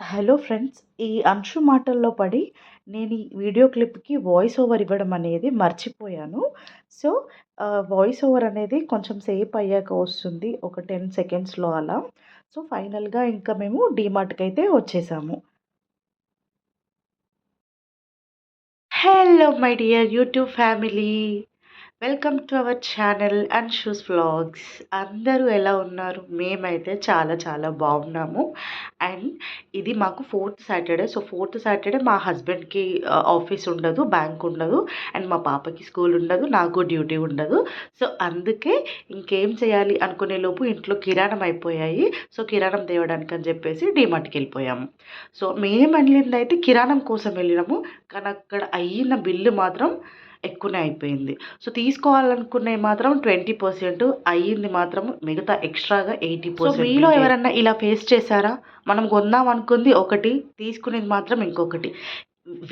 Hello friends ఈ అంశు మాటల్లో పడి నేను ఈ వీడియో క్లిప్కి వాయిస్ ఓవర్ ఇవ్వడం అనేది మర్చిపోయాను. సో వాయిస్ ఓవర్ అనేది కొంచెం సేపు అయ్యాక వస్తుంది ఒక టెన్ సెకండ్స్లో అలా. సో ఫైనల్గా ఇంకా మేము డీమార్ట్కి అయితే వచ్చేసాము. Hello my dear YouTube family. Welcome to our channel and shoes vlogs అందరూ ఎలా ఉన్నారు? మేమైతే చాలా చాలా బాగున్నాము. అండ్ ఇది మాకు fourth Saturday so fourth Saturday మా హస్బెండ్కి ఆఫీస్ ఉండదు బ్యాంక్ ఉండదు అండ్ మా పాపకి స్కూల్ ఉండదు నాకు డ్యూటీ ఉండదు. సో అందుకే ఇంకేం చేయాలి అనుకునే లోపు ఇంట్లో కిరాణం అయిపోయాయి. సో కిరాణం తేవడానికి అని చెప్పేసి డీమార్ట్కి వెళ్ళిపోయాము. సో మేము వెళ్ళింది అయితే కిరాణం కోసం వెళ్ళినాము. కానీ అక్కడ అయిన బిల్లు మాత్రం ఎక్కువనే అయిపోయింది. సో తీసుకోవాలనుకునే మాత్రం ట్వంటీ పర్సెంట్ అయ్యింది మాత్రం మిగతా ఎక్స్ట్రాగా ఎయిటీ పర్సెంట్ మీలో ఎవరన్నా ఇలా ఫేస్ చేశారా? మనం కొందాం అనుకుంది ఒకటి తీసుకునేది మాత్రం ఇంకొకటి.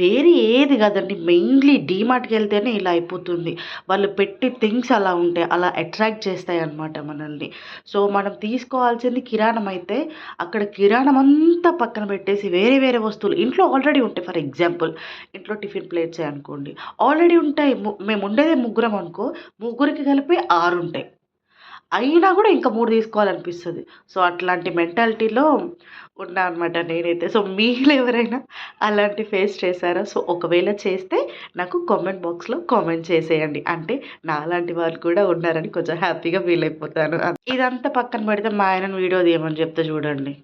వేరే ఏది కాదండి మెయిన్లీ డీమార్ట్కి వెళ్తేనే ఇలా అయిపోతుంది. వాళ్ళు పెట్టి థింగ్స్ అలా ఉంటాయి అలా అట్రాక్ట్ చేస్తాయి అన్నమాట మనల్ని. సో మనం తీసుకోవాల్సింది కిరాణం అయితే అక్కడ కిరాణం అంతా పక్కన పెట్టేసి వేరే వేరే వస్తువులు ఇంట్లో ఆల్రెడీ ఉంటాయి. ఫర్ ఎగ్జాంపుల్ ఇంట్లో టిఫిన్ ప్లేట్సే అనుకోండి. ఆల్రెడీ ఉంటాయి. మేము ఉండేదే ముగ్గురం అనుకో ముగ్గురికి కలిపి ఆరు ఉంటాయి. అయినా కూడా ఇంకా మూడు తీసుకోవాలనిపిస్తుంది. సో అట్లాంటి మెంటాలిటీలో ఉన్నా అనమాట నేనైతే. సో మీరు ఎవరైనా అలాంటి ఫేస్ చేశారా? సో ఒకవేళ చేస్తే నాకు కామెంట్ బాక్స్లో కామెంట్ చేసేయండి. అంటే నాలాంటి వాళ్ళు కూడా ఉన్నారని కొంచెం హ్యాపీగా ఫీల్ అయిపోతాను. ఇదంతా పక్కన పెడితే మా ఆయనను వీడియో తీయమని చెప్తే చూడండి.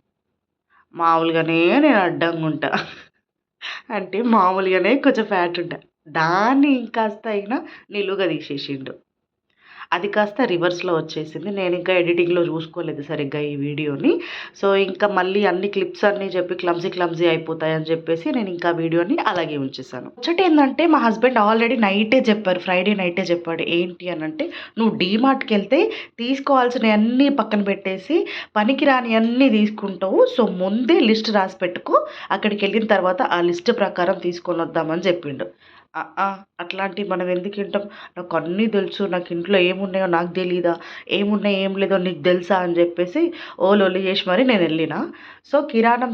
మామూలుగానే నేను అడ్డంగా ఉంటా. అంటే మామూలుగానే కొంచెం ఫ్యాట్ ఉంటా. దాన్ని ఇంకాస్త అయినా నిలువుగా తీసేసిండు. అది కాస్త రివర్స్లో వచ్చేసింది. నేను ఇంకా ఎడిటింగ్లో చూసుకోలేదు సరిగ్గా ఈ వీడియోని. సో ఇంకా మళ్ళీ అన్ని క్లిప్స్ అన్నీ చెప్పి క్లమ్జీ క్లమ్జీ అయిపోతాయని చెప్పేసి నేను ఇంకా వీడియోని అలాగే ఉంచేసాను వచ్చేటి ఏంటంటే మా హస్బెండ్ ఆల్రెడీ నైటే చెప్పారు. ఫ్రైడే నైటే చెప్పాడు. ఏంటి అని అంటే నువ్వు డీమార్ట్కి వెళ్తే తీసుకోవాల్సిన అన్నీ పక్కన పెట్టేసి పనికిరాని అన్నీ తీసుకుంటావు. సో ముందే లిస్ట్ రాసి పెట్టుకో. అక్కడికి వెళ్ళిన తర్వాత ఆ లిస్ట్ ప్రకారం తీసుకొని వద్దామని చెప్పిండు. అట్లాంటివి మనం ఎందుకు వింటాం? నాకు అన్నీ తెలుసు నాకు ఇంట్లో ఏమున్నాయో నాకు తెలీదా? ఏమున్నాయో ఏం లేదో నీకు తెలుసా? అని చెప్పేసి ఓ చేసి మరి నేను వెళ్ళిన. సో కిరాణం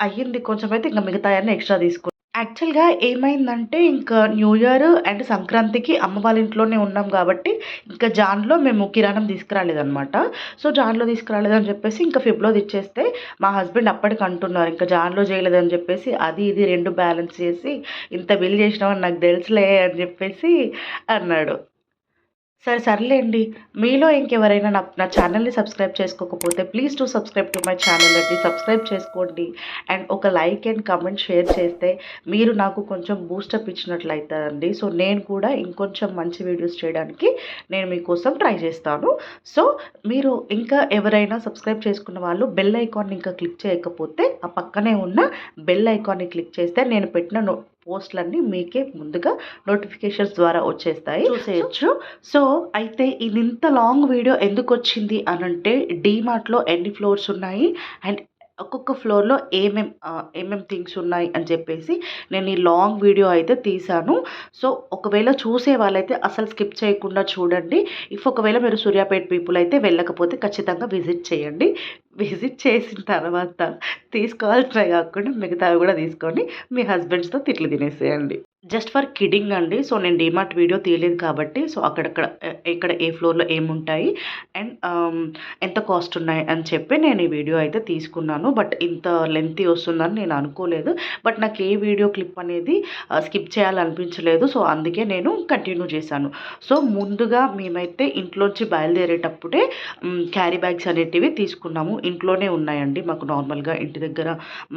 అయ్యింది కొంచెం అయితే ఇంకా మిగతాయన్నీ ఎక్స్ట్రా తీసుకున్నాను యాక్చువల్గా ఏమైందంటే ఇంకా న్యూ ఇయర్ అండ్ సంక్రాంతికి అమ్మ వాళ్ళ ఇంట్లోనే ఉన్నాం కాబట్టి ఇంకా జాన్లో మేము కిరాణం తీసుకురాలేదన్నమాట. సో జాన్లో తీసుకురాలేదని చెప్పేసి ఇంకా ఫిబ్లో తెచ్చేస్తే మా హస్బెండ్ అప్పటికి అంటున్నారు ఇంకా జాన్లో చేయలేదని చెప్పేసి అది ఇది రెండు బ్యాలెన్స్ చేసి ఇంత బిల్ చేసినామని నాకు తెలుసులే అని చెప్పేసి అన్నాడు. సరే సర్లేండి. మీలో ఇంకెవరైనా నా నా ఛానల్ని సబ్స్క్రైబ్ చేసుకోకపోతే please to subscribe to my channel అండి. సబ్స్క్రైబ్ చేసుకోండి. అండ్ ఒక లైక్ అండ్ కమెంట్ షేర్ చేస్తే మీరు నాకు కొంచెం బూస్టప్ ఇచ్చినట్లు సో నేను కూడా ఇంకొంచెం మంచి వీడియోస్ చేయడానికి నేను మీకోసం ట్రై చేస్తాను. సో మీరు ఇంకా ఎవరైనా సబ్స్క్రైబ్ చేసుకున్న వాళ్ళు బెల్ ఐకాన్ని ఇంకా క్లిక్ చేయకపోతే ఆ పక్కనే ఉన్న బెల్ ఐకాన్ని క్లిక్ చేస్తే నేను పెట్టిన నో పోస్టులన్నీ మీకే ముందుగా నోటిఫికేషన్స్ ద్వారా వచ్చేస్తాయి. చూసేయచ్చు. సో అయితే ఇది ఇంత లాంగ్ వీడియో ఎందుకు వచ్చింది అని అంటే డీమార్ట్లో ఎన్ని ఫ్లోర్స్ ఉన్నాయి? అండ్ ఒక్కొక్క ఫ్లోర్లో ఏమేం ఏమేం థింగ్స్ ఉన్నాయి అని చెప్పేసి నేను ఈ లాంగ్ వీడియో అయితే తీసాను సో ఒకవేళ చూసే వాళ్ళైతే అసలు స్కిప్ చేయకుండా చూడండి. ఇఫ్ ఒకవేళ మీరు సూర్యాపేట పీపుల్ అయితే వెళ్ళకపోతే ఖచ్చితంగా విజిట్ చేయండి. విజిట్ చేసిన తర్వాత తీసుకోవాల్సినవి కాకుండా మిగతావి కూడా తీసుకొని మీ హస్బెండ్స్తో తిట్లు తినేసేయండి. జస్ట్ ఫర్ కిడింగ్ అండి. సో నేను డిమార్ట్ వీడియో తీయలేదు కాబట్టి సో అక్కడక్కడ ఎక్కడ ఏ ఫ్లోర్లో ఏముంటాయి అండ్ ఎంత కాస్ట్ ఉన్నాయి అని చెప్పి నేను ఈ వీడియో అయితే తీసుకున్నాను. బట్ ఇంత లెంతీ వస్తుందని నేను అనుకోలేదు. బట్ నాకు ఏ వీడియో క్లిప్ అనేది స్కిప్ చేయాలనిపించలేదు. సో అందుకే నేను కంటిన్యూ చేశాను. సో ముందుగా మేమైతే ఇంట్లోంచి బయలుదేరేటప్పుడే క్యారీ బ్యాగ్స్ అనేటివి తీసుకున్నాము. ఇంట్లోనే ఉన్నాయండి. మాకు నార్మల్గా ఇంటి దగ్గర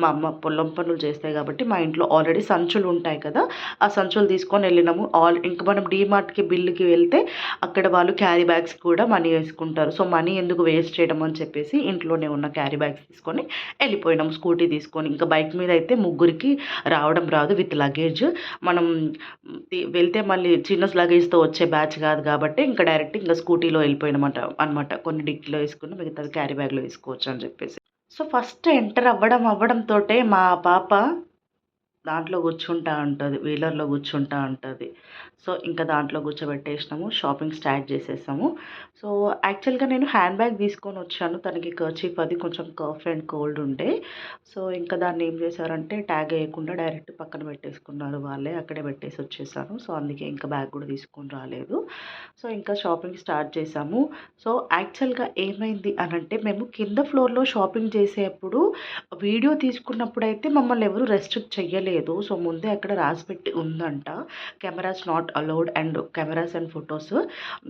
మా అమ్మ పొలం పనులు చేస్తాయి కాబట్టి మా ఇంట్లో ఆల్రెడీ సంచులు ఉంటాయి కదా ఆ సంచులు తీసుకొని వెళ్ళినాము. ఆల్ ఇంకా మనం డీమార్ట్కి బిల్లుకి వెళ్తే అక్కడ వాళ్ళు క్యారీ బ్యాగ్స్ కూడా మనీ వేసుకుంటారు. సో మనీ ఎందుకు వేస్ట్ చేయడం అని చెప్పేసి ఇంట్లోనే ఉన్న క్యారీ బ్యాగ్స్ తీసుకొని వెళ్ళిపోయినాం స్కూటీ తీసుకొని ఇంకా బైక్ మీద అయితే ముగ్గురికి రావడం రాదు విత్ లగేజ్ మనం వెళ్తే మళ్ళీ చిన్న లగేజ్తో వచ్చే బ్యాచ్ కాదు కాబట్టి ఇంకా డైరెక్ట్ ఇంకా స్కూటీలో వెళ్ళిపోయినమాట అనమాట కొన్ని డిక్కీలో వేసుకుని మిగతా క్యారీ బ్యాగ్లో వేసుకోవచ్చు అని చెప్పేసి. సో ఫస్ట్ ఎంటర్ అవ్వడం అవ్వడంతో మా పాప దాంట్లో కూర్చుంటా ఉంటుంది వీలర్లో కూర్చుంటా ఉంటుంది. సో ఇంకా దాంట్లో కూర్చోబెట్టేసినాము షాపింగ్ స్టార్ట్ చేసేసాము. సో యాక్చువల్గా నేను హ్యాండ్ బ్యాగ్ తీసుకొని వచ్చాను తనకి కర్చీఫ్ అది కొంచెం కఫ్ అండ్ కోల్డ్ ఉండే. సో ఇంకా దాన్ని ఏం చేశారంటే ట్యాగ్ వేయకుండా డైరెక్ట్ పక్కన పెట్టేసుకున్నారు వాళ్ళే అక్కడే పెట్టేసి వచ్చేసాను. సో అందుకే ఇంకా బ్యాగ్ కూడా తీసుకొని రాలేదు. సో ఇంకా షాపింగ్ స్టార్ట్ చేసాము. సో యాక్చువల్గా ఏమైంది అనంటే మేము కింద ఫ్లోర్లో షాపింగ్ చేసేప్పుడు వీడియో తీసుకున్నప్పుడు అయితే మమ్మల్ని ఎవరు రెస్ట్రిక్ట్ చెయ్యలేదు. సో ముందే అక్కడ రాసిపెట్టి ఉందంట. Cameras not allowed and cameras and photos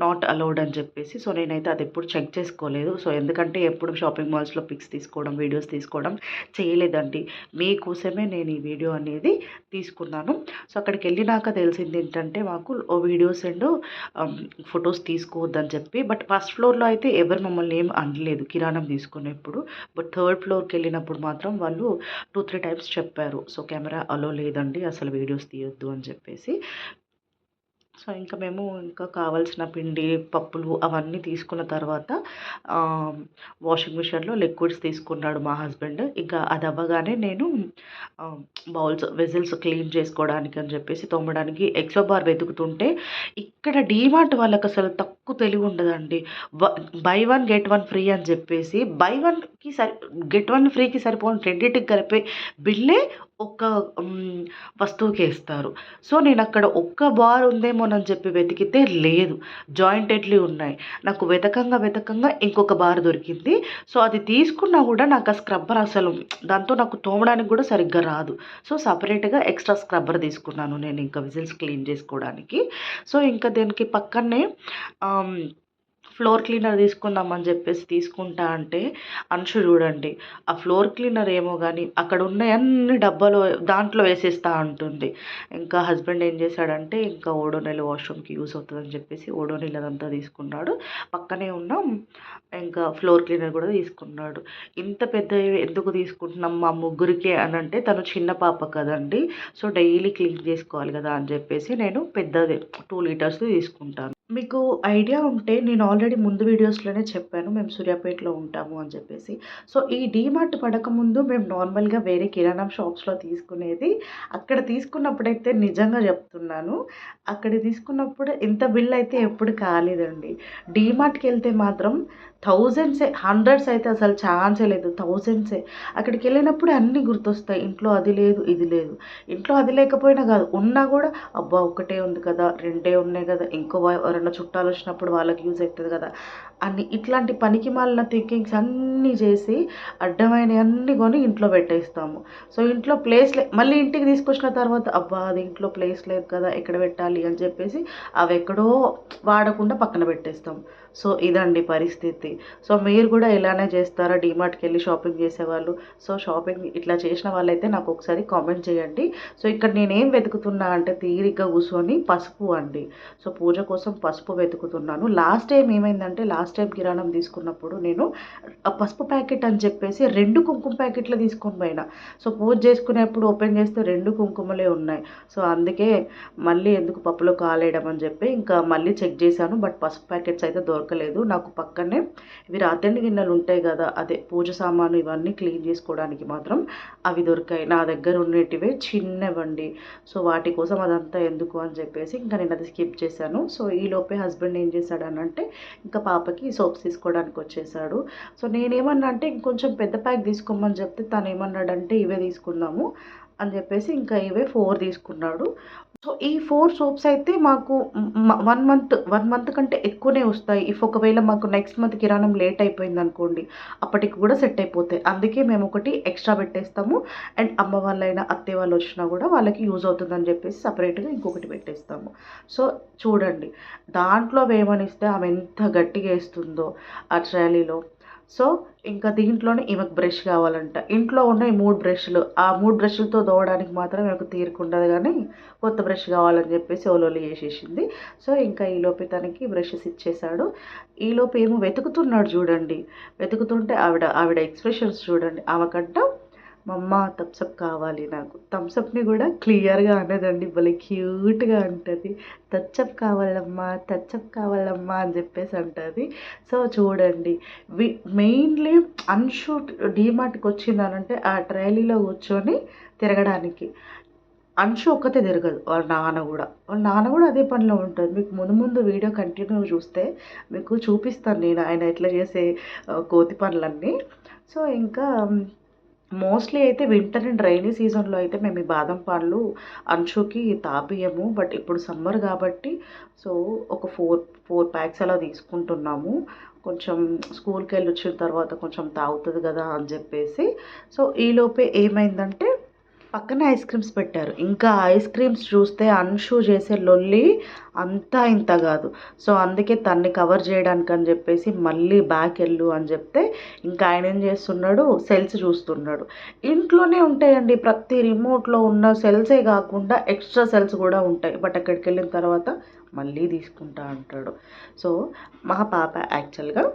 not allowed అని చెప్పేసి. సో నేనైతే అది ఎప్పుడు చెక్ చేసుకోలేదు. సో ఎందుకంటే ఎప్పుడు షాపింగ్ మాల్స్లో పిక్స్ తీసుకోవడం వీడియోస్ తీసుకోవడం చేయలేదండి. మీకోసమే నేను ఈ వీడియో అనేది తీసుకున్నాను. సో అక్కడికి వెళ్ళినాక తెలిసింది ఏంటంటే మాకు ఓ వీడియోస్ అండ్ ఫొటోస్ తీసుకోవద్దని చెప్పి. బట్ ఫస్ట్ ఫ్లోర్లో అయితే ఎవరు మమ్మల్ని ఏం అనలేదు. కిరాణం తీసుకునేప్పుడు. బట్ థర్డ్ ఫ్లోర్కి వెళ్ళినప్పుడు మాత్రం వాళ్ళు టూ త్రీ టైమ్స్ చెప్పారు. సో కెమెరా అలో లేదండి అసలు వీడియోస్ తీయొద్దు అని చెప్పేసి. సో ఇంకా మేము ఇంకా కావాల్సిన పిండి పప్పులు అవన్నీ తీసుకున్న తర్వాత వాషింగ్ మిషన్లో లిక్విడ్స్ తీసుకున్నాడు మా హస్బెండ్ ఇంకా అది అవ్వగానే నేను బౌల్స్ వెజిల్స్ క్లీన్ చేసుకోవడానికి అని చెప్పేసి తోమడానికి ఎక్సో బార్ వెతుకుతుంటే ఇక్కడ డీమార్ట్ వాళ్ళకి అసలు తక్కువ తెలివి ఉండదండి. Buy one get one free అని చెప్పేసి బై వన్ వన్కి సరి గెట్ వన్ ఫ్రీకి సరిపోని రెండింటికి కలిపే బిల్లే ఒక్క వస్తువుకి వేస్తారు. సో నేను అక్కడ ఒక్క బార్ ఉందేమోనని చెప్పి వెతికితే లేదు. జాయింటెడ్లీ ఉన్నాయి. నాకు వెతకంగా వెతకంగా ఇంకొక బార్ దొరికింది. సో అది తీసుకున్నా కూడా నాకు ఆ స్క్రబ్బర్ అసలు దాంతో నాకు తోమడానికి కూడా సరిగ్గా రాదు. సో సపరేట్గా ఎక్స్ట్రా స్క్రబ్బర్ తీసుకున్నాను నేను ఇంకా విజిల్స్ క్లీన్ చేసుకోవడానికి. సో ఇంకా దీనికి పక్కనే ఫ్లోర్ క్లీనర్ తీసుకుందామని చెప్పేసి తీసుకుంటా అంటే అంశు చూడండి ఆ ఫ్లోర్ క్లీనర్ ఏమో కానీ అక్కడ ఉన్న అన్ని డబ్బాలు దాంట్లో వేసేస్తా ఉంటుంది ఇంకా హస్బెండ్ ఏం చేశాడంటే ఇంకా ఓడోనెల్ వాష్రూమ్కి యూస్ అవుతుందని చెప్పేసి ఓడోనెల్ అదంతా తీసుకున్నాడు. పక్కనే ఉన్న ఇంకా ఫ్లోర్ క్లీనర్ కూడా తీసుకున్నాడు. ఇంత పెద్ద ఎందుకు తీసుకుంటున్నాం మా ముగ్గురికి అని అంటే తను చిన్న పాప కదండి సో డైలీ క్లీన్ చేసుకోవాలి కదా అని చెప్పేసి నేను పెద్దది టూ లీటర్స్ తీసుకుంటాను. మీకు ఐడియా ఉంటే నేను ఆల్రెడీ ముందు వీడియోస్లోనే చెప్పాను మేము సూర్యాపేటలో ఉంటాము అని చెప్పేసి. సో ఈ డీమార్ట్ పడకముందు మేము నార్మల్గా వేరే కిరాణా షాప్స్లో తీసుకునేది. అక్కడ తీసుకున్నప్పుడైతే నిజంగా చెప్తున్నాను అక్కడ తీసుకున్నప్పుడు ఇంత బిల్ అయితే ఎప్పుడు కాలేదండి. డీమార్ట్కి వెళ్తే మాత్రం థౌజండ్సే హండ్రెడ్స్ అయితే అసలు ఛాన్సే లేదు థౌజండ్సే. అక్కడికి వెళ్ళినప్పుడు అన్నీ గుర్తొస్తాయి. ఇంట్లో అది లేదు ఇది లేదు. ఇంట్లో అది లేకపోయినా కాదు ఉన్నా కూడా అబ్బా ఒకటే ఉంది కదా రెండే ఉన్నాయి కదా ఇంకో ఎవరైనా చుట్టాలు వచ్చినప్పుడు వాళ్ళకి యూజ్ అవుతుంది కదా అన్ని ఇట్లాంటి పనికి మాలిన థింకింగ్స్ అన్నీ చేసి అడ్డమైన అన్నీ కొని ఇంట్లో పెట్టేస్తాము. సో ఇంట్లో ప్లేస్ లే మళ్ళీ ఇంటికి తీసుకొచ్చిన తర్వాత అబ్బా అది ఇంట్లో ప్లేస్ లేదు కదా ఎక్కడ పెట్టాలి అని చెప్పేసి అవి ఎక్కడో వాడకుండా పక్కన పెట్టేస్తాం. సో ఇదండి పరిస్థితి. సో మీరు కూడా ఇలానే చేస్తారా? డీమార్ట్కి వెళ్ళి షాపింగ్ చేసేవాళ్ళు? సో షాపింగ్ ఇట్లా చేసిన వాళ్ళైతే నాకు ఒకసారి కామెంట్ చేయండి. సో ఇక్కడ నేనేం వెతుకుతున్నా అంటే తీరిగ్గా కూర్చొని పసుపు అండి. సో పూజ కోసం పసుపు వెతుకుతున్నాను. లాస్ట్ టైం ఏమైందంటే లాస్ట్ టైం కిరాణం తీసుకున్నప్పుడు నేను పసుపు ప్యాకెట్ అని చెప్పేసి రెండు కుంకుమ ప్యాకెట్లు తీసుకొని పోయిన. సో పూజ చేసుకునేప్పుడు ఓపెన్ చేస్తే రెండు కుంకుమలే ఉన్నాయి. సో అందుకే మళ్ళీ ఎందుకు పప్పులో కాలేయడం అని చెప్పి ఇంకా మళ్ళీ చెక్ చేశాను. బట్ పసుపు ప్యాకెట్స్ అయితే దొరకలేదు. నాకు పక్కనే ఇవి రాత్రి గిన్నెలు ఉంటాయి కదా అదే పూజ సామాను ఇవన్నీ క్లీన్ చేసుకోవడానికి మాత్రం అవి దొరికాయి. నా దగ్గర ఉండేటివే చిన్నవండి. సో వాటి కోసం అదంతా ఎందుకు అని చెప్పేసి ఇంకా నేను అది స్కిప్ చేశాను. సో ఈ లోపే హస్బెండ్ ఏం చేశాడు అని అంటే ఇంకా పాపకి సోప్స్ తీసుకోవడానికి వచ్చేసాడు. సో నేనేమన్నా అంటే ఇంకొంచెం పెద్ద ప్యాక్ తీసుకోమని చెప్తే తను ఏమన్నాడంటే ఇవే తీసుకుందాము అని చెప్పేసి ఇంకా ఇవే ఫోర్ తీసుకున్నాడు. సో ఈ ఫోర్ సోప్స్ అయితే మాకు వన్ మంత్ వన్ మంత్ కంటే ఎక్కువనే వస్తాయి. ఇఫ్ ఒకవేళ మాకు నెక్స్ట్ మంత్ కిరాణం లేట్ అయిపోయింది అనుకోండి అప్పటికి కూడా సెట్ అయిపోతాయి. అందుకే మేము ఒకటి ఎక్స్ట్రా పెట్టేస్తాము. అండ్ అమ్మ వాళ్ళైనా అత్తయ్య వాళ్ళు వచ్చినా కూడా వాళ్ళకి యూజ్ అవుతుందని చెప్పేసి సపరేట్గా ఇంకొకటి పెట్టేస్తాము. సో చూడండి. దాంట్లో వేమనిస్తే ఆమె ఎంత గట్టిగా వేస్తుందో ఆ ట్రాలీలో. సో ఇంకా దీంట్లోనే ఈమెకు బ్రష్ కావాలంట. ఇంట్లో ఉన్న ఈ మూడు బ్రష్లు ఆ మూడు బ్రష్లతో దోవడానికి మాత్రం ఈమెకు తీరుకుండదు కానీ కొత్త బ్రష్ కావాలని చెప్పేసి ఓలోలి చేసేసింది సో ఇంకా ఈలోపి తనకి బ్రషెస్ ఇచ్చేశాడు. ఈలోపు ఏమో వెతుకుతున్నాడు చూడండి. వెతుకుతుంటే ఆవిడ ఆవిడ ఎక్స్ప్రెషన్స్ చూడండి. ఆమెకంట మమ్మ థమ్సప్ కావాలి నాకు. థమ్సప్ని కూడా క్లియర్గా అనేదండి భలే క్యూట్గా ఉంటుంది. టచ్అప్ కావాలమ్మా టచ్అప్ కావాలమ్మా అని చెప్పేసి అంటుంది. సో చూడండి. వి మెయిన్లీ అన్షూట్ డీమార్ట్కి వచ్చిందనంటే ఆ ట్రైలీలో కూర్చొని తిరగడానికి. అంశు ఒక్కతే తిరగదు. వాళ్ళ నాన్న కూడా. వాళ్ళ నాన్న కూడా అదే పనిలో ఉంటుంది మీకు ముందు ముందు వీడియో కంటిన్యూ చూస్తే మీకు చూపిస్తాను నేను ఆయన ఎట్లా చేసే కోతి పనులన్నీ. సో ఇంకా మోస్ట్లీ అయితే వింటర్ అండ్ రైనీ సీజన్లో అయితే మేము ఈ బాదం పాలు అంచుకి తాపియము. బట్ ఇప్పుడు సమ్మర్ కాబట్టి సో ఒక ఫోర్ ఫోర్ ప్యాక్స్ అలా తీసుకుంటున్నాము. కొంచెం స్కూల్కి వెళ్ళి వచ్చిన తర్వాత కొంచెం తాగుతుంది కదా అని చెప్పేసి. సో ఈలోపే ఏమైందంటే పక్కన ఐస్ క్రీమ్స్ పెట్టారు. ఇంకా ఐస్ క్రీమ్స్ చూస్తే అన్షు చేసే లొల్లి అంతా ఇంత కాదు. సో అందుకే తన్ని కవర్ చేయడానికి అని చెప్పేసి మళ్ళీ బ్యాక్ వెళ్ళు అని చెప్తే ఇంకా ఆయన ఏం చేస్తున్నాడు? సెల్స్ చూస్తున్నాడు. ఇంట్లోనే ఉంటాయండి. ప్రతి రిమోట్లో ఉన్న సెల్సే కాకుండా ఎక్స్ట్రా సెల్స్ కూడా ఉంటాయి. బట్ అక్కడికి వెళ్ళిన తర్వాత మళ్ళీ తీసుకుంటా అంటాడు. సో మా పాప యాక్చువల్గా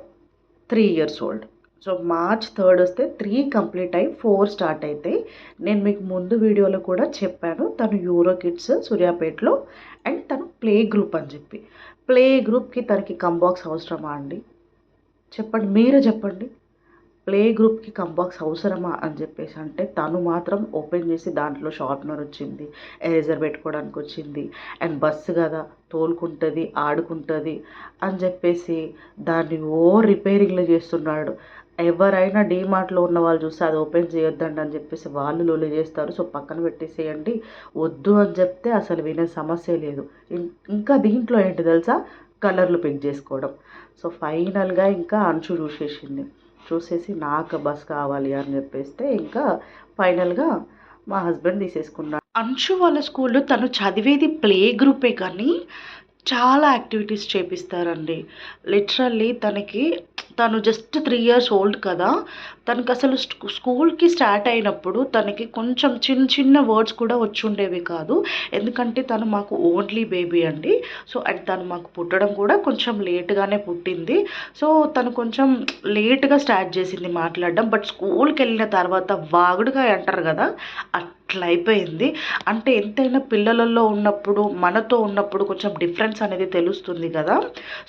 three years old. So March third వస్తే త్రీ కంప్లీట్ అయ్యి ఫోర్ స్టార్ట్ అవుతాయి నేను మీకు ముందు వీడియోలో కూడా చెప్పాను తను యూరో కిడ్స్ సూర్యాపేటలో అండ్ తను ప్లే గ్రూప్ అని చెప్పి. ప్లే గ్రూప్కి తనకి కంబాక్స్ అవసరమా అండి? చెప్పండి మీరే చెప్పండి. ప్లే గ్రూప్కి కంబాక్స్ అవసరమా అని చెప్పేసి అంటే తను మాత్రం ఓపెన్ చేసి దాంట్లో షార్ప్నర్ వచ్చింది ఎరేజర్ పెట్టుకోవడానికి వచ్చింది అండ్ బస్సు కదా తోలుకుంటుంది ఆడుకుంటుంది అని చెప్పేసి దాన్ని ఓ రిపేరింగ్లు చేస్తున్నాడు. ఎవరైనా డీమార్ట్లో ఉన్న వాళ్ళు చూస్తే అది ఓపెన్ చేయొద్దండి అని చెప్పేసి వాళ్ళు లొలి చేస్తారు. సో పక్కన పెట్టేసేయండి. వద్దు అని చెప్తే అసలు వినే సమస్య లేదు. ఇంకా దీంట్లో ఏంటి తెలుసా? కలర్లు పిక్ చేసుకోవడం. సో ఫైనల్గా ఇంకా అంచు చూసేసింది. చూసేసి నాకు బస్ కావాలి అని చెప్పేస్తే ఇంకా ఫైనల్గా మా హస్బెండ్ తీసేసుకున్నాడు అంశు వాళ్ళ స్కూల్లో తను చదివేది ప్లే గ్రూపే కానీ చాలా యాక్టివిటీస్ చేపిస్తారండి. లిటరల్లీ తనకి తను జస్ట్ త్రీ ఇయర్స్ ఓల్డ్ కదా. తనకు అసలు స్కూల్కి స్టార్ట్ అయినప్పుడు తనకి కొంచెం చిన్న చిన్న వర్డ్స్ కూడా వచ్చుండేవి కాదు. ఎందుకంటే తను మాకు ఓన్లీ బేబీ అండి. సో అండ్ తను మాకు పుట్టడం కూడా కొంచెం లేట్గానే పుట్టింది. సో తను కొంచెం లేట్గా స్టార్ట్ చేసింది మాట్లాడడం. బట్ స్కూల్కి వెళ్ళిన తర్వాత వాగుడుగా అంటారు కదా అట్లా అయిపోయింది. అంటే ఎంతైనా పిల్లలలో ఉన్నప్పుడు మనతో ఉన్నప్పుడు కొంచెం డిఫరెన్స్ అనేది తెలుస్తుంది కదా.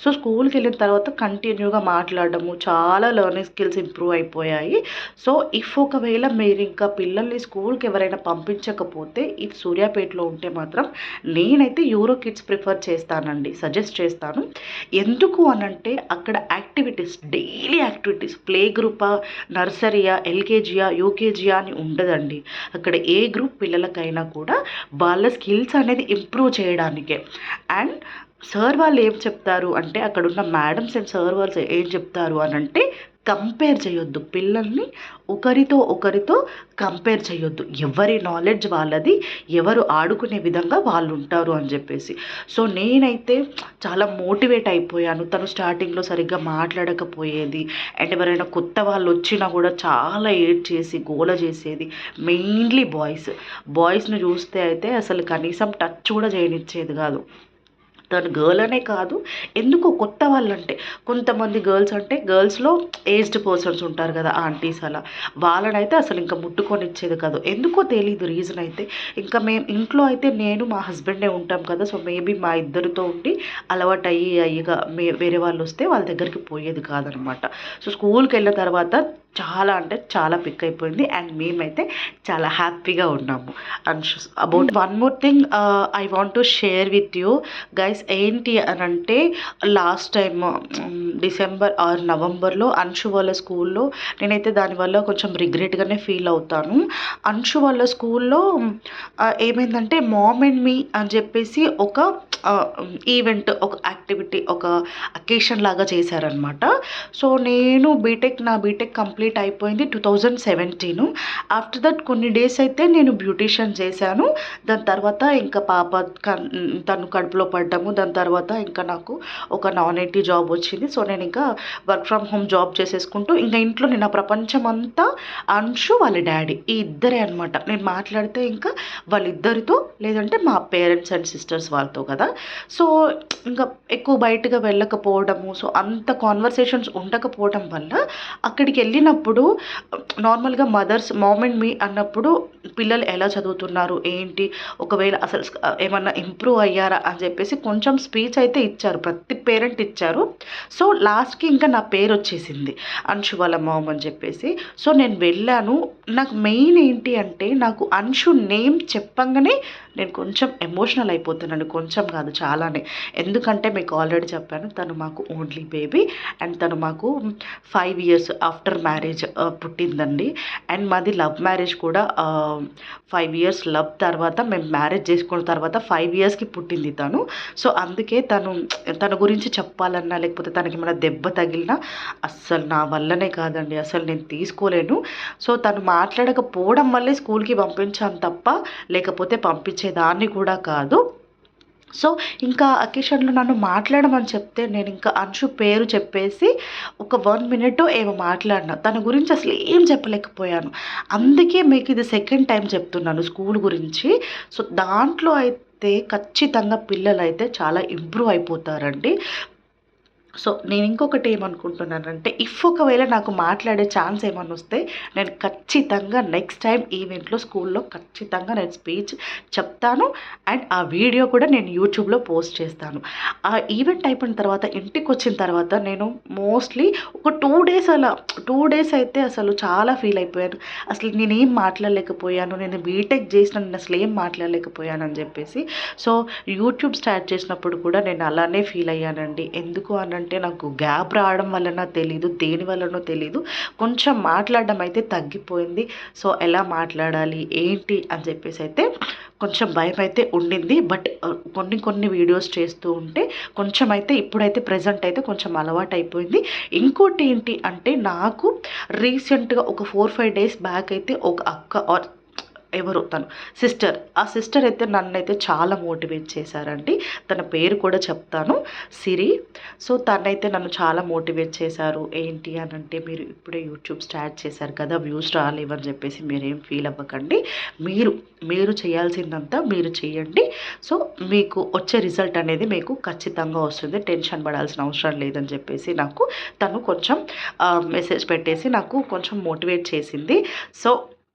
సో స్కూల్కి వెళ్ళిన తర్వాత కంటిన్యూగా మాట్లాడము చాలా లెర్నింగ్ స్కిల్స్ ఇంప్రూవ్ అయిపోయాయి. సో ఇఫ్ ఒకవేళ మీరు ఇంకా పిల్లల్ని స్కూల్కి ఎవరైనా పంపించకపోతే ఇది సూర్యాపేటలో ఉంటే మాత్రం నేనైతే యూరో కిడ్స్ ప్రిఫర్ చేస్తానండి సజెస్ట్ చేస్తాను. ఎందుకు అనంటే అక్కడ యాక్టివిటీస్ డైలీ యాక్టివిటీస్ ప్లే గ్రూపా నర్సరీయా ఎల్కేజీయా యూకేజీయా అని ఉండదండి. అక్కడ ఏ గ్రూప్ పిల్లలకైనా కూడా వాళ్ళ స్కిల్స్ అనేది ఇంప్రూవ్ చేయడానికే. అండ్ సార్ వాళ్ళు ఏం చెప్తారు అంటే అక్కడున్న మేడమ్స్ అండ్ సార్ వాళ్ళు ఏం చెప్తారు అని అంటే కంపేర్ చేయొద్దు. పిల్లల్ని ఒకరితో ఒకరితో కంపేర్ చేయొద్దు. ఎవరి నాలెడ్జ్ వాళ్ళది ఎవరు ఆడుకునే విధంగా వాళ్ళు ఉంటారు అని చెప్పేసి. సో నేనైతే చాలా మోటివేట్ అయిపోయాను. తను స్టార్టింగ్లో సరిగ్గా మాట్లాడకపోయేది అండ్ ఎవరైనా కొత్త వాళ్ళు వచ్చినా కూడా చాలా ఏడ్ చేసి గోల చేసేది. Mainly boys. బాయ్స్ని చూస్తే అయితే అసలు కనీసం టచ్ కూడా చేయనిచ్చేది కాదు. తను గర్ల్ అనే కాదు. ఎందుకో కొత్త వాళ్ళంటే కొంతమంది గర్ల్స్ అంటే గర్ల్స్లో ఏజ్డ్ పర్సన్స్ ఉంటారు కదా ఆంటీస్ అలా. వాళ్ళనైతే అసలు ఇంకా ముట్టుకొని ఇచ్చేది కాదు. ఎందుకో తెలియదు రీజన్ అయితే. ఇంకా మేము ఇంట్లో అయితే నేను మా హస్బెండే ఉంటాం కదా సో మేబీ మా ఇద్దరితో ఉండి అలవాటు అయ్యి అయ్యిగా మే వేరే వాళ్ళు వస్తే వాళ్ళ దగ్గరికి పోయేది కాదనమాట. సో స్కూల్కి వెళ్ళిన తర్వాత చాలా అంటే చాలా పిక్ అయిపోయింది. అండ్ మేమైతే చాలా హ్యాపీగా ఉన్నాము. And about one more thing I want to share with you guys ఏంటి అని అంటే లాస్ట్ టైం డిసెంబర్ ఆర్ నవంబర్లో అంశు వాళ్ళ స్కూల్లో నేనైతే దానివల్ల కొంచెం రిగ్రెట్గానే ఫీల్ అవుతాను. అంశు వాళ్ళ స్కూల్లో uh, ఏమైందంటే మామ్ అండ్ మీ అని చెప్పేసి ఒక uh, ఈవెంట్ ఒక యాక్టివిటీ ఒక అకేషన్ లాగా చేశారనమాట సో నేను బీటెక్ నా బీటెక్ కంప్లీట్ అయిపోయింది two thousand seventeen. After that కొన్ని డేస్ అయితే నేను బ్యూటీషియన్ చేశాను. దాని తర్వాత ఇంకా పాప తను కడుపులో పడ్డము. దాని తర్వాత ఇంకా నాకు ఒక నాన్ ఐటీ జాబ్ వచ్చింది. సో నేను ఇంకా వర్క్ ఫ్రమ్ హోమ్ జాబ్ చేసేసుకుంటూ ఇంకా ఇంట్లో నేను ఆ ప్రపంచం అంతా అంశు వాళ్ళ డాడీ. ఈ ఇద్దరే అనమాట నేను మాట్లాడితే ఇంకా వాళ్ళిద్దరితో లేదంటే మా పేరెంట్స్ అండ్ సిస్టర్స్ వాళ్ళతో కదా. సో ఇంకా ఎక్కువ బయటగా వెళ్ళకపోవడము. సో అంత కాన్వర్సేషన్స్ ఉండకపోవడం వల్ల అక్కడికి వెళ్ళిన అన్నప్పుడు నార్మల్గా మదర్స్ మామ్ అండ్ మీ అన్నప్పుడు పిల్లలు ఎలా చదువుతున్నారు? ఏంటి? ఒకవేళ అసలు ఏమన్నా ఇంప్రూవ్ అయ్యారా? అని చెప్పేసి కొంచెం స్పీచ్ అయితే ఇచ్చారు. ప్రతి పేరెంట్ ఇచ్చారు. సో లాస్ట్కి ఇంకా నా పేరు వచ్చేసింది. అంశు వాళ్ళ మామ్ అని చెప్పేసి. సో నేను వెళ్ళాను. నాకు మెయిన్ ఏంటి అంటే నాకు అంశు నేమ్ చెప్పంగానే నేను కొంచెం ఎమోషనల్ అయిపోతున్నాను. కొంచెం కాదు చాలానే. ఎందుకంటే మీకు ఆల్రెడీ చెప్పాను తను మాకు ఓన్లీ బేబీ అండ్ తను మాకు ఫైవ్ ఇయర్స్ ఆఫ్టర్ మ్యారేజ్ పుట్టిందండి. అండ్ మాది లవ్ మ్యారేజ్ కూడా ఫైవ్ ఇయర్స్ లవ్ తర్వాత మేము మ్యారేజ్ చేసుకున్న తర్వాత ఫైవ్ ఇయర్స్కి పుట్టింది తను. సో అందుకే తను తన గురించి చెప్పాలన్నా లేకపోతే తనకి ఏమైనా దెబ్బ తగిలినా అస్సలు నా వల్లనే కాదండి. అసలు నేను తీసుకోలేను. సో తను మాట్లాడకపోవడం వల్లే స్కూల్కి పంపించాను తప్ప లేకపోతే పంపించ వచ్చేదాన్ని కూడా కాదు. సో ఇంకా అకేషన్లో నన్ను మాట్లాడమని చెప్తే నేను ఇంకా అంశు పేరు చెప్పేసి ఒక వన్ మినిట్ ఏమో మాట్లాడిన. తన గురించి అసలు ఏం చెప్పలేకపోయాను. అందుకే మీకు ఇది సెకండ్ టైం చెప్తున్నాను స్కూల్ గురించి. సో దాంట్లో అయితే ఖచ్చితంగా పిల్లలు అయితే చాలా ఇంప్రూవ్ అయిపోతారండి. సో నేను ఇంకొకటి ఏమనుకుంటున్నానంటే ఇఫ్ ఒకవేళ నాకు మాట్లాడే ఛాన్స్ ఏమన్నా వస్తే నేను ఖచ్చితంగా నెక్స్ట్ టైం ఈవెంట్లో స్కూల్లో ఖచ్చితంగా నేను స్పీచ్ చెప్తాను. అండ్ ఆ వీడియో కూడా నేను యూట్యూబ్లో పోస్ట్ చేస్తాను. ఆ ఈవెంట్ అయిపోయిన తర్వాత ఇంటికి వచ్చిన తర్వాత నేను మోస్ట్లీ ఒక టూ డేస్ అలా టూ డేస్ అయితే అసలు చాలా ఫీల్ అయిపోయాను. అసలు నేనేం మాట్లాడలేకపోయాను నేను బీటెక్ చేసిన నేను అసలు ఏం మాట్లాడలేకపోయాను అని చెప్పేసి. సో యూట్యూబ్ స్టార్ట్ చేసినప్పుడు కూడా నేను అలానే ఫీల్ అయ్యానండి. ఎందుకు అనంటే అంటే నాకు గ్యాప్ రావడం వలన తెలీదు దేని వలనో తెలీదు. కొంచెం మాట్లాడడం అయితే తగ్గిపోయింది. సో ఎలా మాట్లాడాలి ఏంటి అని చెప్పేసి అయితే కొంచెం భయం అయితే ఉండింది. బట్ కొన్ని కొన్ని వీడియోస్ చేస్తూ ఉంటే కొంచెం అయితే ఇప్పుడైతే ప్రజెంట్ అయితే కొంచెం అలవాటు అయిపోయింది. ఇంకోటి ఏంటి అంటే నాకు రీసెంట్గా ఒక ఫోర్ ఫైవ్ డేస్ బ్యాక్ అయితే ఒక అక్క ఆర్ ఎవరు? తను. సిస్టర్. ఆ సిస్టర్ అయితే నన్ను అయితే చాలా మోటివేట్ చేశారండి. తన పేరు కూడా చెప్తాను. సిరి. సో తనైతే నన్ను చాలా మోటివేట్ చేశారు. ఏంటి అని అంటే మీరు ఇప్పుడే యూట్యూబ్ స్టార్ట్ చేశారు కదా వ్యూస్ రాలేవని చెప్పేసి మీరేం ఫీల్ అవ్వకండి. మీరు మీరు చేయాల్సిందంతా మీరు చేయండి. సో మీకు వచ్చే రిజల్ట్ అనేది మీకు ఖచ్చితంగా వస్తుంది. టెన్షన్ పడాల్సిన అవసరం లేదని చెప్పేసి నాకు తను కొంచెం మెసేజ్ పెట్టేసి నాకు కొంచెం మోటివేట్ చేసింది. సో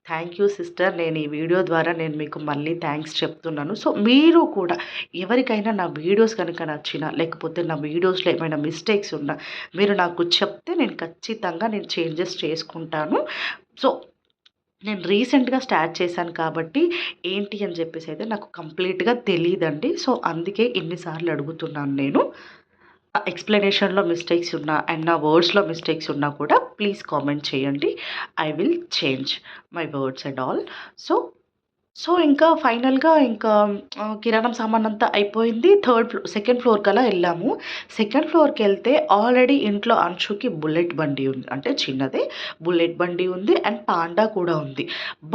థ్యాంక్ యూ సిస్టర్ నేను ఈ వీడియో ద్వారా నేను మీకు మళ్ళీ థ్యాంక్స్ చెప్తున్నాను. సో మీరు కూడా ఎవరికైనా నా వీడియోస్ కనుక నచ్చినా లేకపోతే నా వీడియోస్లో ఏమైనా మిస్టేక్స్ ఉన్నా మీరు నాకు చెప్తే నేను ఖచ్చితంగా నేను చేంజెస్ చేసుకుంటాను. సో నేను రీసెంట్గా స్టార్ట్ చేశాను కాబట్టి ఏంటి అని చెప్పేసి అయితే నాకు కంప్లీట్గా తెలియదండి సో అందుకే ఎన్నిసార్లు అడుగుతున్నాను నేను. ఎక్స్ప్లెనేషన్లో మిస్టేక్స్ ఉన్నా అండ్ నా వర్డ్స్లో మిస్టేక్స్ ఉన్నా కూడా ప్లీజ్ కామెంట్ చేయండి. I will change my words and all so so ఇంకా ఫైనల్గా ఇంకా కిరాణం సామాన్ అంతా అయిపోయింది. థర్డ్ ఫ్లో సెకండ్ ఫ్లోర్ కల్లా వెళ్ళాము. సెకండ్ ఫ్లోర్కి వెళ్తే ఆల్రెడీ ఇంట్లో అంశుకి బుల్లెట్ బండి ఉంది అంటే చిన్నదే. బుల్లెట్ బండి ఉంది అండ్ పాండా కూడా ఉంది.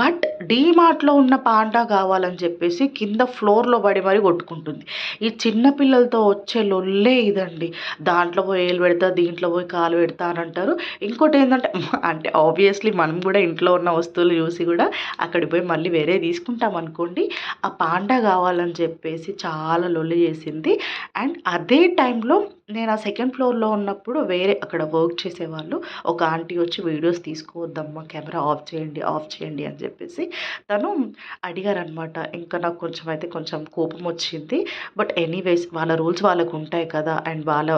బట్ డీమార్ట్లో ఉన్న పాండా కావాలని చెప్పేసి కింద ఫ్లోర్లో పడి మరీ కొట్టుకుంటుంది. ఈ చిన్న పిల్లలతో వచ్చే లొల్లే ఇదండి. దాంట్లో పోయి ఏలు పెడతా దీంట్లో పోయి కాలు పెడతా అని అంటారు. ఇంకోటి ఏంటంటే అంటే ఆబ్వియస్లీ మనం కూడా ఇంట్లో ఉన్న వస్తువులు చూసి కూడా అక్కడికి పోయి మళ్ళీ వేరే తీసుకుంటాం తీసుకుంటాం అనుకోండి ఆ పాండా కావాలని చెప్పేసి చాలా లొల్లి చేసింది. అండ్ అదే టైంలో నేను ఆ సెకండ్ ఫ్లోర్లో ఉన్నప్పుడు వేరే అక్కడ వర్క్ చేసేవాళ్ళు ఒక ఆంటీ వచ్చి వీడియోస్ తీసుకోవద్దమ్మా కెమెరా ఆఫ్ చేయండి ఆఫ్ చేయండి అని చెప్పేసి తను అడిగారనమాట ఇంకా నాకు కొంచెం అయితే కొంచెం కోపం వచ్చింది. బట్ ఎనీవేస్ వాళ్ళ రూల్స్ వాళ్ళకు ఉంటాయి కదా అండ్ వాళ్ళ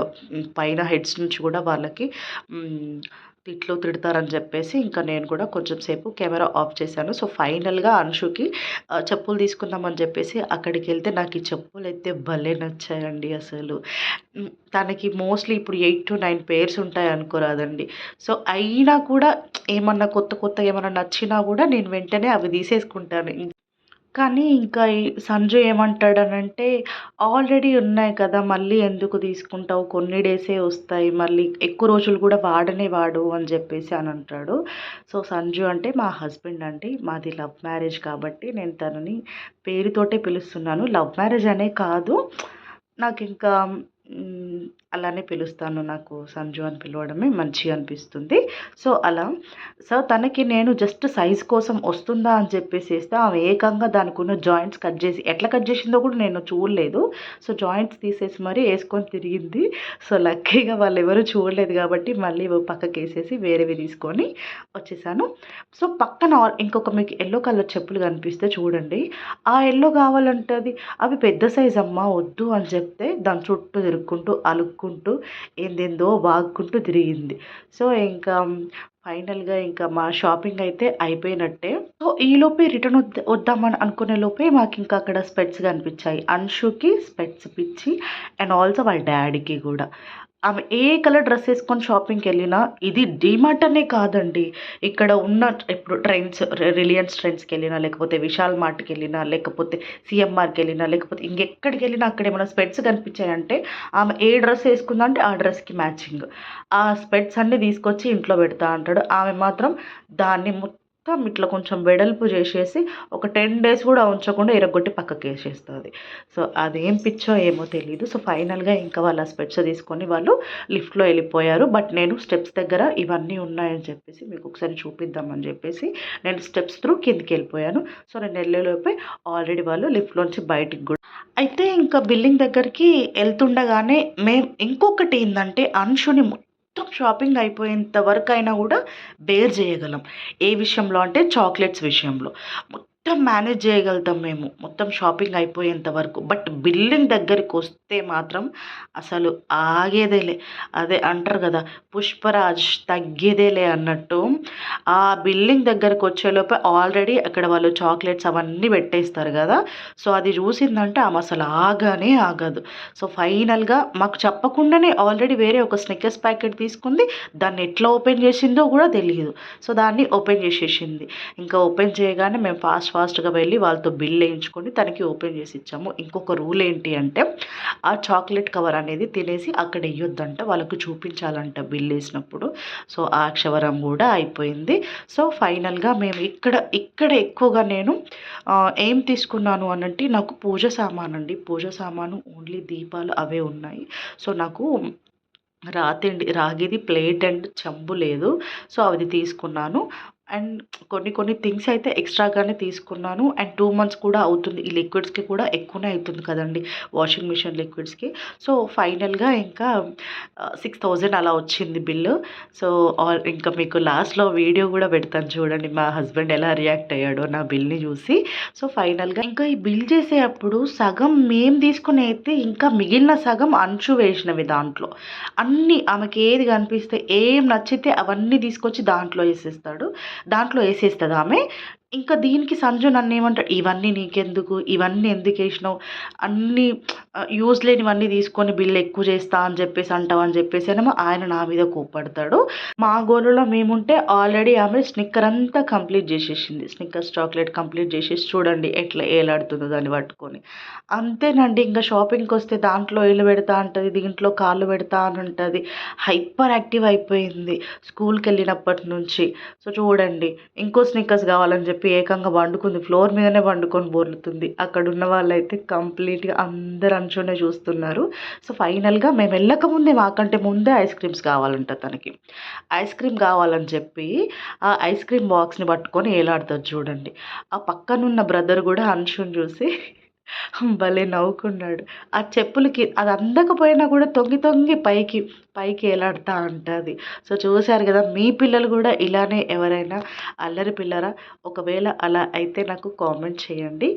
పైన హెడ్స్ నుంచి కూడా వాళ్ళకి తిట్లు తిడతారని చెప్పేసి ఇంకా నేను కూడా కొంచెం సేపు కెమెరా ఆఫ్ చేశాను. సో ఫైనల్గా అనుషుకి చెప్పులు తీసుకుందామని చెప్పేసి అక్కడికి వెళ్తే నాకు ఈ చెప్పులు అయితే భలే నచ్చాయండి అసలు. తనకి మోస్ట్లీ ఇప్పుడు ఎయిట్ టు నైన్ పేర్స్ ఉంటాయి అనుకోరాదండి. సో అయినా కూడా ఏమన్నా కొత్త కొత్త ఏమన్నా నచ్చినా కూడా నేను వెంటనే అవి తీసేసుకుంటాను. కానీ ఇంకా ఈ సంజు ఏమంటాడనంటే ఆల్రెడీ ఉన్నాయి కదా మళ్ళీ ఎందుకు తీసుకుంటావు? కొన్ని డేసే వస్తాయి మళ్ళీ ఎక్కువ రోజులు కూడా వాడనే వాడు అని చెప్పేసి అని అంటాడు. సో సంజు అంటే మా హస్బెండ్ అండి మాది లవ్ మ్యారేజ్ కాబట్టి నేను తనని పేరుతోటే పిలుస్తున్నాను. లవ్ మ్యారేజ్ అనే కాదు నాకు ఇంకా అలానే పిలుస్తాను నాకు సంజు అని పిలవడమే మంచిగా అనిపిస్తుంది. సో అలా. సో తనకి నేను జస్ట్ సైజ్ కోసం వస్తుందా అని చెప్పేసి వేస్తే ఆమె ఏకంగా దానికి ఉన్న జాయింట్స్ కట్ చేసి ఎట్లా కట్ చేసిందో కూడా నేను చూడలేదు. సో జాయింట్స్ తీసేసి మరీ వేసుకొని తిరిగింది. సో లక్కీగా వాళ్ళు ఎవరు చూడలేదు కాబట్టి మళ్ళీ పక్కకి వేసేసి వేరేవి తీసుకొని వచ్చేసాను. సో పక్కన ఇంకొక మీకు ఎల్లో కలర్ చెప్పులు కనిపిస్తే చూడండి. ఆ ఎల్లో కావాలంటుంది. అవి పెద్ద సైజ్ అమ్మ వద్దు అని చెప్తే దాని చుట్టూ తిరుక్కుంటూ అలుక్కుంటూ ఏందేందో వాక్కుంటూ తిరిగింది. సో ఇంకా ఫైనల్గా ఇంకా మా షాపింగ్ అయితే అయిపోయినట్టే. సో ఈలోపే రిటర్న్ వద్ద వద్దామని అనుకునే లోపే మాకు ఇంకా అక్కడ స్పెట్స్ కనిపించాయి. అన్షుకి స్పెట్స్ పిచ్చి అండ్ ఆల్సో వాళ్ళ డాడీకి కూడా. ఆమె ఏ కలర్ డ్రెస్ వేసుకొని షాపింగ్కి వెళ్ళినా ఇది డీమార్ట్ అనే కాదండి. ఇక్కడ ఉన్న ఇప్పుడు ట్రెండ్స్ రిలయన్స్ ట్రెండ్స్కి వెళ్ళినా లేకపోతే విశాల్ మార్ట్కి వెళ్ళినా లేకపోతే సిఎంఆర్కి వెళ్ళినా లేకపోతే ఇంకెక్కడికి వెళ్ళినా అక్కడ ఏమైనా స్పెట్స్ కనిపించాయంటే ఆమె ఏ డ్రెస్ వేసుకుందంటే ఆ డ్రెస్కి మ్యాచింగ్. ఆ స్పెట్స్ అన్నీ తీసుకొచ్చి ఇంట్లో పెడతా అంటాడు. ఆమె మాత్రం దాన్ని మొత్తం ఇట్లా కొంచెం వెడల్పు చేసేసి ఒక టెన్ డేస్ కూడా ఉంచకుండా ఎరగొట్టి పక్కకి వేసేస్తుంది. సో అదేం పిచ్చో ఏమో తెలియదు సో ఫైనల్గా ఇంకా వాళ్ళ స్పెట్స్ తీసుకొని వాళ్ళు లిఫ్ట్లో వెళ్ళిపోయారు. బట్ నేను స్టెప్స్ దగ్గర ఇవన్నీ ఉన్నాయని చెప్పేసి మీకు ఒకసారి చూపిద్దామని చెప్పేసి నేను స్టెప్స్ త్రూ కిందికి వెళ్ళిపోయాను. సో నేను వెళ్ళేలోపే ఆల్రెడీ వాళ్ళు లిఫ్ట్లోంచి బయటికి కూడా అయితే ఇంకా బిల్డింగ్ దగ్గరికి వెళ్తుండగానే మేము ఇంకొకటి ఏంటంటే అంశుని మొత్తం షాపింగ్ అయిపోయేంత వరకు అయినా కూడా బేర్ చేయగలం. ఏ విషయంలో అంటే చాక్లెట్స్ విషయంలో. మొత్తం మేనేజ్ చేయగలుగుతాం మేము. మొత్తం షాపింగ్ అయిపోయేంత వరకు. బట్ బిల్డింగ్ దగ్గరికి వస్తే మాత్రం అసలు ఆగేదేలే అదే అంటారు కదా పుష్పరాజ్ తగ్గేదేలే అన్నట్టు. ఆ బిల్డింగ్ దగ్గరకు వచ్చేలోపే ఆల్రెడీ అక్కడ వాళ్ళు చాక్లెట్స్ అవన్నీ పెట్టేస్తారు కదా. సో అది చూసిందంటే ఆమె అసలు ఆగానే ఆగదు. సో ఫైనల్గా మాకు చెప్పకుండానే ఆల్రెడీ వేరే ఒక స్నిక్కర్స్ ప్యాకెట్ తీసుకుంది. దాన్ని ఎట్లా ఓపెన్ చేసిందో కూడా తెలియదు సో దాన్ని ఓపెన్ చేసేసింది. ఇంకా ఓపెన్ చేయగానే మేము ఫాస్ట్ ఫాస్ట్గా వెళ్ళి వాళ్ళతో బిల్ వేయించుకొని తనకి ఓపెన్ చేసి ఇచ్చాము. ఇంకొక రూల్ ఏంటి అంటే ఆ చాక్లెట్ కవర్ అనేది తినేసి అక్కడ వేయొద్దంట వాళ్ళకు చూపించాలంట బిల్ వేసినప్పుడు. సో ఆ క్షవరం కూడా అయిపోయింది. సో ఫైనల్గా మేము ఇక్కడ ఇక్కడ ఎక్కువగా నేను ఏం తీసుకున్నాను అనంటే నాకు పూజ సామాన్ అండి. పూజ సామాను ఓన్లీ దీపాలు అవే ఉన్నాయి. సో నాకు రాతిండి రాగిది ప్లేట్ అండ్ చెంబు లేదు. సో అది తీసుకున్నాను. అండ్ కొన్ని కొన్ని థింగ్స్ అయితే ఎక్స్ట్రాగానే తీసుకున్నాను. అండ్ టూ మంత్స్ కూడా అవుతుంది. ఈ లిక్విడ్స్కి కూడా ఎక్కువనే అవుతుంది కదండి వాషింగ్ మిషన్ లిక్విడ్స్కి. సో ఫైనల్గా ఇంకా సిక్స్ థౌజండ్ అలా వచ్చింది బిల్లు. సో ఆల్ ఇంకా మీకు లాస్ట్లో వీడియో కూడా పెడతాను చూడండి. మా హస్బెండ్ ఎలా రియాక్ట్ అయ్యాడో నా బిల్ని చూసి. సో ఫైనల్గా ఇంకా ఈ బిల్ చేసేటప్పుడు సగం మేము తీసుకుని అయితే ఇంకా మిగిలిన సగం అంచు వేసినవి దాంట్లో. అన్నీ ఆమెకి ఏది కనిపిస్తే ఏం నచ్చితే అవన్నీ తీసుకొచ్చి దాంట్లో వేసేస్తాడు. దాంట్లో వేసేస్తుంది ఆమె. ఇంకా దీనికి సంజు నన్ను ఏమంటాడు ఇవన్నీ నీకెందుకు? ఇవన్నీ ఎందుకు వేసినావు? అన్నీ యూజ్ లేనివన్నీ తీసుకొని బిల్లు ఎక్కువ చేస్తా అని చెప్పేసి అంటావు అని చెప్పేసి ఏమో ఆయన నా మీద కోపడతాడు మా గోలలో మేముంటే ఆల్రెడీ ఆమె స్నిక్కర్ అంతా కంప్లీట్ చేసేసింది. స్నిక్కర్స్ చాక్లెట్ కంప్లీట్ చేసేసి చూడండి ఎట్లా ఏలాడుతుందో దాన్ని పట్టుకొని. అంతేనండి ఇంకా షాపింగ్కి వస్తే దాంట్లో ఏళ్ళు పెడతా అంటుంది దీంట్లో కాళ్ళు పెడతా అని ఉంటుంది. హైపర్ యాక్టివ్ అయిపోయింది స్కూల్కి వెళ్ళినప్పటి నుంచి. సో చూడండి ఇంకో స్నిక్కర్స్ కావాలని చెప్పి ఏకంగా వండుకుంది. ఫ్లోర్ మీదనే వండుకొని బోర్లుతుంది. అక్కడ ఉన్న వాళ్ళైతే కంప్లీట్గా అందరు అంచునే చూస్తున్నారు. సో ఫైనల్గా మేము వెళ్ళకముందే మాకంటే ముందే ఐస్ క్రీమ్స్ కావాలంట తనకి. ఐస్ క్రీమ్ కావాలని చెప్పి ఆ ఐస్ క్రీమ్ బాక్స్ని పట్టుకొని ఏలాడుతుంది చూడండి. ఆ పక్కనున్న బ్రదర్ కూడా అంశుని చూసి భలే నవ్వుకున్నాడు. ఆ చెప్పులకి అది అందకపోయినా కూడా తొంగి తొంగి పైకి పైకి ఏలాడుతూ ఉంటుంది సో చూశారు కదా మీ పిల్లలు కూడా ఇలానే ఎవరైనా అల్లరి పిల్లరా? ఒకవేళ అలా అయితే నాకు కామెంట్ చేయండి.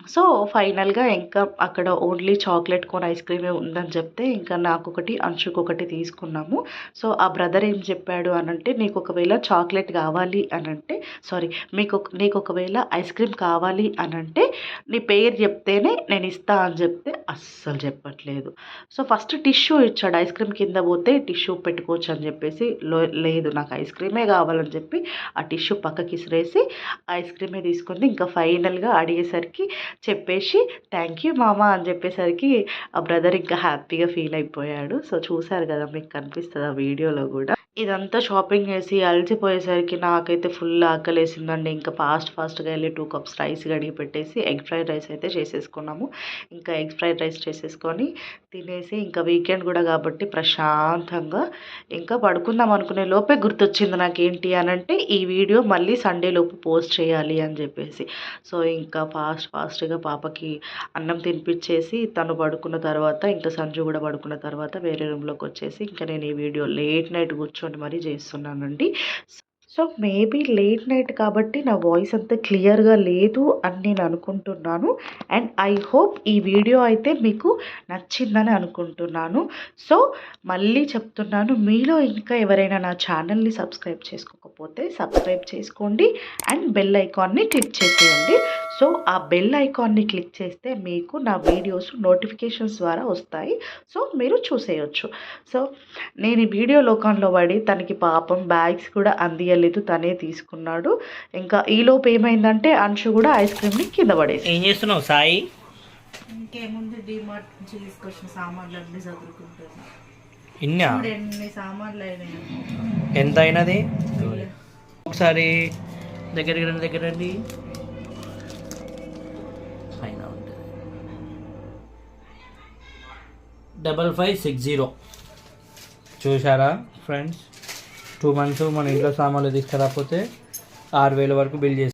సో ఫైనల్గా ఇంకా అక్కడ ఓన్లీ చాక్లెట్ కోన్ ఐస్ క్రీమే ఉందని చెప్తే ఇంకా నాకు ఒకటి అంశుకు ఒకటి తీసుకున్నాము. సో ఆ బ్రదర్ ఏం చెప్పాడు అనంటే నీకు ఒకవేళ చాక్లెట్ కావాలి అని అంటే సారీ మీకు నీకు ఒకవేళ ఐస్ క్రీమ్ కావాలి అని అంటే నీ పేరు చెప్తేనే నేను ఇస్తా అని చెప్తే అస్సలు చెప్పట్లేదు. సో ఫస్ట్ టిష్యూ ఇచ్చాడు ఐస్ క్రీమ్ కింద పోతే టిష్యూ పెట్టుకోవచ్చు అని చెప్పేసి లేదు నాకు ఐస్ క్రీమే కావాలని చెప్పి ఆ టిష్యూ పక్కకి ఇసిరేసి ఐస్ క్రీమే తీసుకుంది ఇంకా ఫైనల్గా అడిగేసరికి చెప్పేసి థ్యాంక్ యూ మామ అని చెప్పేసరికి ఆ బ్రదర్ ఇంకా హ్యాపీగా ఫీల్ అయిపోయాడు. సో చూశారు కదా మీకు కనిపిస్తుంది ఆ వీడియోలో కూడా. ఇదంతా షాపింగ్ చేసి అలసిపోయేసరికి నాకైతే ఫుల్ ఆకలేసిందండి. ఇంకా ఫాస్ట్ ఫాస్ట్గా వెళ్ళి టూ కప్స్ రైస్ కడిగి పెట్టేసి ఎగ్ ఫ్రైడ్ రైస్ అయితే చేసేసుకున్నాము. ఇంకా ఎగ్ ఫ్రైడ్ రైస్ చేసేసుకొని తినేసి ఇంకా వీకెండ్ కూడా కాబట్టి ప్రశాంతంగా ఇంకా పడుకుందాం అనుకునే లోపే గుర్తొచ్చింది నాకు ఏంటి అని అంటే ఈ వీడియో మళ్ళీ సండే లోపు పోస్ట్ చేయాలి అని చెప్పేసి. సో ఇంకా ఫాస్ట్ ఫాస్ట్గా పాపకి అన్నం తినిపించేసి తను పడుకున్న తర్వాత ఇంకా సంజు కూడా పడుకున్న తర్వాత వేరే రూమ్లోకి వచ్చేసి ఇంకా నేను ఈ వీడియో లేట్ నైట్ కూర్చొని మరీ చేస్తున్నానండి. సో మేబీ లేట్ నైట్ కాబట్టి నా వాయిస్ అంత క్లియర్గా లేదు అని నేను అనుకుంటున్నాను. అండ్ ఐ హోప్ ఈ వీడియో అయితే మీకు నచ్చిందని అనుకుంటున్నాను. సో మళ్ళీ చెప్తున్నాను మీలో ఇంకా ఎవరైనా నా ఛానల్ని సబ్స్క్రైబ్ చేసుకోకపోతే సబ్స్క్రైబ్ చేసుకోండి అండ్ బెల్ ఐకాన్ని క్లిక్ చేసేయండి. సో ఆ బెల్ ఐకాన్ని క్లిక్ చేస్తే మీకు నా వీడియోస్ నోటిఫికేషన్స్ ద్వారా వస్తాయి. సో మీరు చూసేయచ్చు. సో నేను ఈ వీడియో లోకంలో పడి తనకి పాపం బ్యాగ్స్ కూడా అందియలేదు. తనే తీసుకున్నాడు. ఇంకా ఈలోపు ఏమైందంటే అంశు కూడా ఐస్ క్రీమ్ని కింద పడేసి ఏం చేస్తున్నావు సాయి? ఇంకేముంది డిమార్ట్ నుంచి తీసుకొచ్చిన సామాన్లు అన్ని చదువుకుంటున్నా ఇన్నా ఎన్ని సామాన్లు అయినాయి. ఎంత అయినది? ఒకసారి దగ్గరికి రండి దగ్గర రండి. పైన ఉంటుంది. Double five six zero. చూసారా ఫ్రెండ్స్? టూ మంత్స్ మన ఇంట్లో సామాన్లు తీసుకురాకపోతే ఆరు వేల వరకు బిల్ చేసి